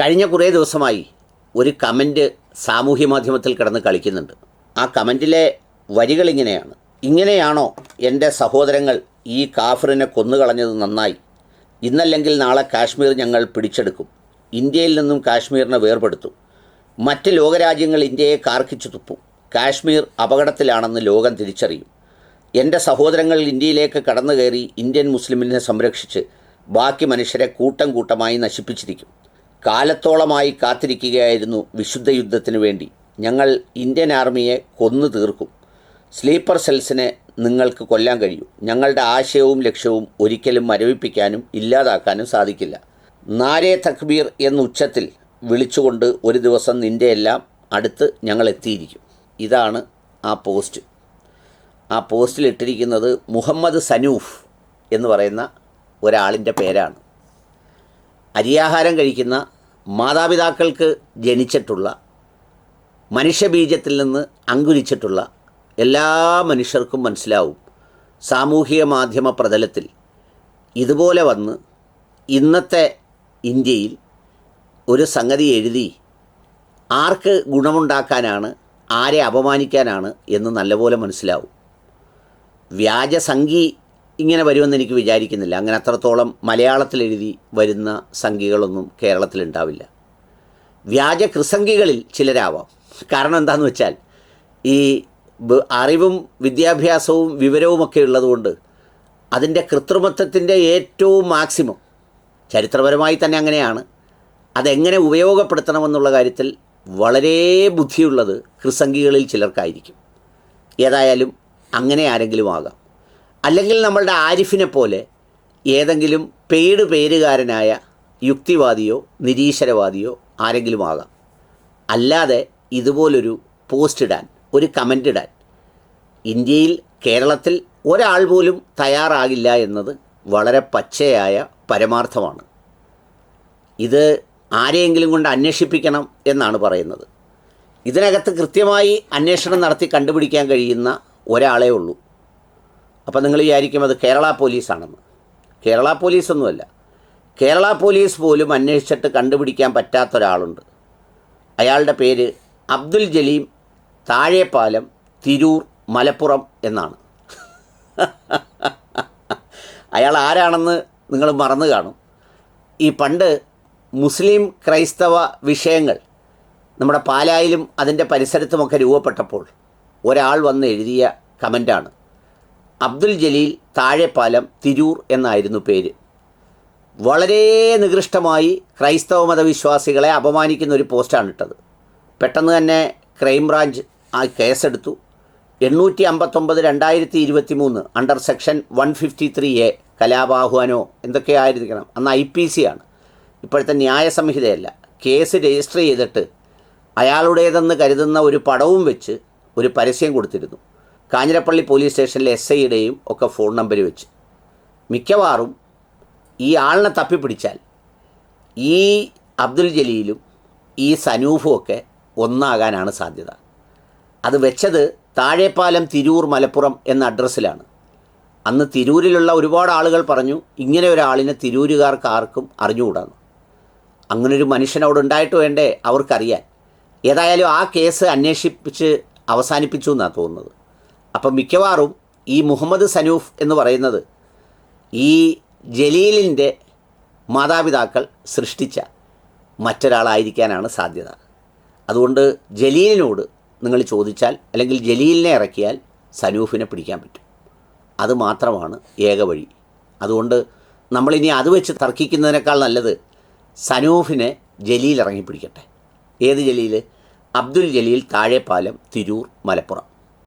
കഴിഞ്ഞ കുറേ ദിവസമായി ഒരു കമന്റ് സാമൂഹ്യ മാധ്യമത്തിൽ കിടന്ന് കളിക്കുന്നുണ്ട്. ആ കമന്റിലെ വരികൾ ഇങ്ങനെയാണ്. ഇങ്ങനെയാണോ എന്റെ സഹോദരങ്ങൾ ഈ കാഫറിനെ കൊന്നുകളഞ്ഞത് നന്നായി? ഇന്നല്ലെങ്കിൽ നാളെ കാശ്മീർ ഞങ്ങൾ പിടിച്ചെടുക്കും. ഇന്ത്യയിൽ നിന്നും കാശ്മീരിനെ വേർപെടുത്തും. മറ്റ് ലോകരാജ്യങ്ങൾ ഇന്ത്യയെ കാർക്കിച്ചു തുപ്പും. കാശ്മീർ അപകടത്തിലാണെന്ന് ലോകം തിരിച്ചറിയും. എന്റെ സഹോദരങ്ങൾ ഇന്ത്യയിലേക്ക് കടന്നു കയറി ഇന്ത്യൻ മുസ്ലിമിനെ സംരക്ഷിച്ച് ബാക്കി മനുഷ്യരെ കൂട്ടം കൂട്ടമായി നശിപ്പിച്ചിരിക്കും. കാലത്തോളമായി കാത്തിരിക്കുകയായിരുന്നു വിശുദ്ധ യുദ്ധത്തിന് വേണ്ടി. ഞങ്ങൾ ഇന്ത്യൻ ആർമിയെ കൊന്നു തീർക്കും. സ്ലീപ്പർ സെൽസിനെ നിങ്ങൾക്ക് കൊല്ലാൻ കഴിയും. ഞങ്ങളുടെ ആശയവും ലക്ഷ്യവും ഒരിക്കലും മരവിപ്പിക്കാനും ഇല്ലാതാക്കാനും സാധിക്കില്ല. നാരേ തക്ബീർ എന്ന ഉച്ചത്തിൽ വിളിച്ചുകൊണ്ട് ഒരു ദിവസം നിന്റെ എല്ലാം അടുത്ത് ഞങ്ങൾ എത്തിയിരിക്കും. ഇതാണ് ആ പോസ്റ്റ്. ആ പോസ്റ്റിൽ ഇട്ടിരിക്കുന്നത് മുഹമ്മദ് സനൂഫ് എന്ന് പറയുന്ന ഒരാളിന്റെ പേരാണ്. അരിയാഹാരം കഴിക്കുന്ന മാതാപിതാക്കൾക്ക് ജനിച്ചിട്ടുള്ള മനുഷ്യബീജത്തിൽ നിന്ന് അങ്കുരിച്ചിട്ടുള്ള എല്ലാ മനുഷ്യർക്കും മനസ്സിലാവും. സാമൂഹിക മാധ്യമ പ്രതലത്തിൽ ഇതുപോലെ വന്ന് ഇന്നത്തെ ഇന്ത്യയിൽ ഒരു സംഗതി എഴുതി ആർക്ക് ഗുണമുണ്ടാക്കാനാണ് ആരെ അപമാനിക്കാനാണ് എന്ന് നല്ലപോലെ മനസ്സിലാവും. വ്യാജസംഖി ഇങ്ങനെ വരുമെന്ന് എനിക്ക് വിചാരിക്കുന്നില്ല. അങ്ങനെ അത്രത്തോളം മലയാളത്തിൽ എഴുതി വരുന്ന സംഖ്യകളൊന്നും കേരളത്തിലുണ്ടാവില്ല വ്യാജ കൃസംഖികളിൽ ചിലരാവാം. കാരണം എന്താണെന്ന് വെച്ചാൽ ഈ അറിവും വിദ്യാഭ്യാസവും വിവരവും ഒക്കെ ഉള്ളതുകൊണ്ട് അതിന്റെ കൃത്രിമത്വത്തിന്റെ ഏറ്റവും മാക്സിമം ചരിത്രപരമായി തന്നെ അങ്ങനെയാണ്. അതെങ്ങനെ ഉപയോഗപ്പെടുത്തണമെന്നുള്ള കാര്യത്തിൽ വളരെ ബുദ്ധിയുള്ളത് കൃസംഖികളിൽ ചിലർക്കായിരിക്കും. ഏതായാലും അങ്ങനെ ആരെങ്കിലും ആകാം. അല്ലെങ്കിൽ നമ്മളുടെ ആരിഫിനെ പോലെ ഏതെങ്കിലും പെയ്ഡ് പേരുകാരനായ യുക്തിവാദിയോ നിരീശ്വരവാദിയോ ആരെങ്കിലും ആകാം. അല്ലാതെ ഇതുപോലൊരു പോസ്റ്റ് ഇടാൻ ഒരു കമന്റ് ഇടാൻ ഇന്ത്യയിൽ കേരളത്തിൽ ഒരാൾ പോലും തയ്യാറാകില്ല എന്നത് വളരെ പച്ചയായ പരമാർത്ഥമാണ്. ഇത് ആരെയെങ്കിലും കൊണ്ട് അന്വേഷിപ്പിക്കണം എന്നാണ് പറയുന്നത്. ഇതിനകത്ത് കൃത്യമായി അന്വേഷണം നടത്തി കണ്ടുപിടിക്കാൻ കഴിയുന്ന ഒരാളേ ഉള്ളൂ. അപ്പോൾ നിങ്ങൾ വിചാരിക്കും അത് കേരള പോലീസാണെന്ന്. കേരള പോലീസൊന്നുമല്ല. കേരള പോലീസ് പോലും അന്വേഷിച്ചിട്ട് കണ്ടുപിടിക്കാൻ പറ്റാത്ത ഒരാളുണ്ട്. അയാളുടെ പേര് അബ്ദുൽ ജലീം താഴെപ്പാലം തിരൂർ മലപ്പുറം എന്നാണ്. അയാൾ ആരാണെന്ന് നിങ്ങൾ മറന്നു കാണും. ഈ പണ്ട് മുസ്ലിം ക്രൈസ്തവ വിഷയങ്ങൾ നമ്മുടെ പാലായിലും അതിന്റെ പരിസരത്തുമൊക്കെ രൂപപ്പെട്ടപ്പോൾ ഒരാൾ വന്ന് എഴുതിയ കമന്റാണ്. അബ്ദുൽ ജലീൽ താഴെപ്പാലം തിരൂർ എന്നായിരുന്നു പേര്. വളരെ നികൃഷ്ടമായി ക്രൈസ്തവ മതവിശ്വാസികളെ അപമാനിക്കുന്ന ഒരു പോസ്റ്റാണ് ഇട്ടത് പെട്ടെന്ന് തന്നെ ക്രൈംബ്രാഞ്ച് ആ കേസെടുത്തു. എണ്ണൂറ്റി അമ്പത്തൊമ്പത് രണ്ടായിരത്തി ഇരുപത്തി മൂന്ന് under section one fifty three A കലാപാഹ്വാനോ എന്തൊക്കെയായിരിക്കണം അന്ന് ഐ പി സി ആണ്. ഇപ്പോഴത്തെ ന്യായ സംഹിതയല്ല കേസ് രജിസ്റ്റർ ചെയ്തിട്ട് അയാളുടേതെന്ന് കരുതുന്ന ഒരു പടവും വെച്ച് ഒരു പരസ്യം കൊടുത്തിരുന്നു. കാഞ്ഞിരപ്പള്ളി പോലീസ് സ്റ്റേഷനിലെ എസ് ഐയുടെയും ഒക്കെ ഫോൺ നമ്പർ വെച്ച്. മിക്കവാറും ഈ ആളിനെ തപ്പിപ്പിടിച്ചാൽ ഈ അബ്ദുൽ ജലീലും ഈ സനൂഫും ഒക്കെ ഒന്നാകാനാണ് സാധ്യത. അത് വെച്ചത് താഴെപ്പാലം തിരൂർ മലപ്പുറം എന്ന അഡ്രസ്സിലാണ്. അന്ന് തിരൂരിലുള്ള ഒരുപാട് ആളുകൾ പറഞ്ഞു ഇങ്ങനെ ഒരാളിനെ തിരൂരുകാർക്ക് ആർക്കും അറിഞ്ഞുകൂടാന്ന്. അങ്ങനൊരു മനുഷ്യൻ അവിടെ ഉണ്ടായിട്ട് വേണ്ടേ അവർക്കറിയാൻ. ഏതായാലും ആ കേസ് അന്വേഷിപ്പിച്ച് അവസാനിപ്പിച്ചു എന്നാണ് തോന്നുന്നത്. അപ്പം മിക്കവാറും ഈ മുഹമ്മദ് സനൂഫ് എന്ന് പറയുന്നത് ഈ ജലീലിന്റെ മാതാപിതാക്കൾ സൃഷ്ടിച്ച മറ്റൊരാളായിരിക്കാനാണ് സാധ്യത. അതുകൊണ്ട് ജലീലിനോട് നിങ്ങൾ ചോദിച്ചാൽ അല്ലെങ്കിൽ ജലീലിനെ ഇറക്കിയാൽ സനൂഫിനെ പിടിക്കാൻ പറ്റും. അത് മാത്രമാണ് ഏക വഴി. അതുകൊണ്ട് നമ്മളിനി അത് വെച്ച് തർക്കിക്കുന്നതിനേക്കാൾ നല്ലത് സനൂഫിനെ ജലീൽ ഇറങ്ങി പിടിക്കട്ടെ. ഏത് ജലീൽ അബ്ദുൽ ജലീൽ താഴെപ്പാലം തിരൂർ മലപ്പുറം.